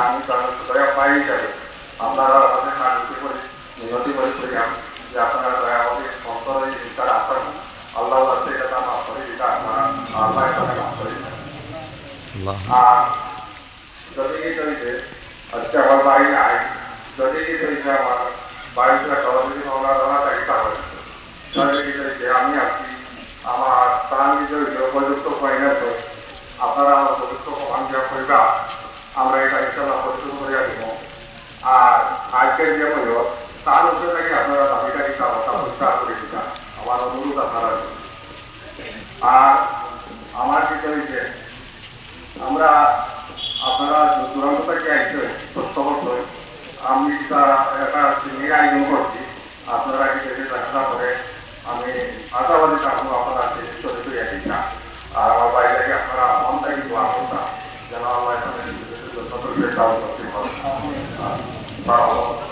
আমি তাদের দয়া পাই হিসাবে আপনারা আমাদের সাহায্য করে মিনতি করে করিলাম যে আপনারা দয়া আমাদের অন্তরে আমার বাড়ি দেওয়া থাকে তাহলে যদি চলছে উপযুক্ত ফাইন্যান্স আপনারা উপযুক্ত আমরা এটা ইনশাল্লাহ পরিশোধ করে দিব আর আজকের যে মূল্য তার উপরে থেকে আপনারা দাবিটা দিতে অবস্থা পরিষ্কার করে দিতা আমার অনুরোধ আপনারা আর আমার যেটা হয়েছে, আমরা আপনারা দূরান্ত থেকে আসছেন প্রশ্ন আমি একটা সিঙ্গির আয়োজন করছি। আপনারা কি চেষ্টা করে আমি আশাবাদী থাকব আপনারা 感謝します。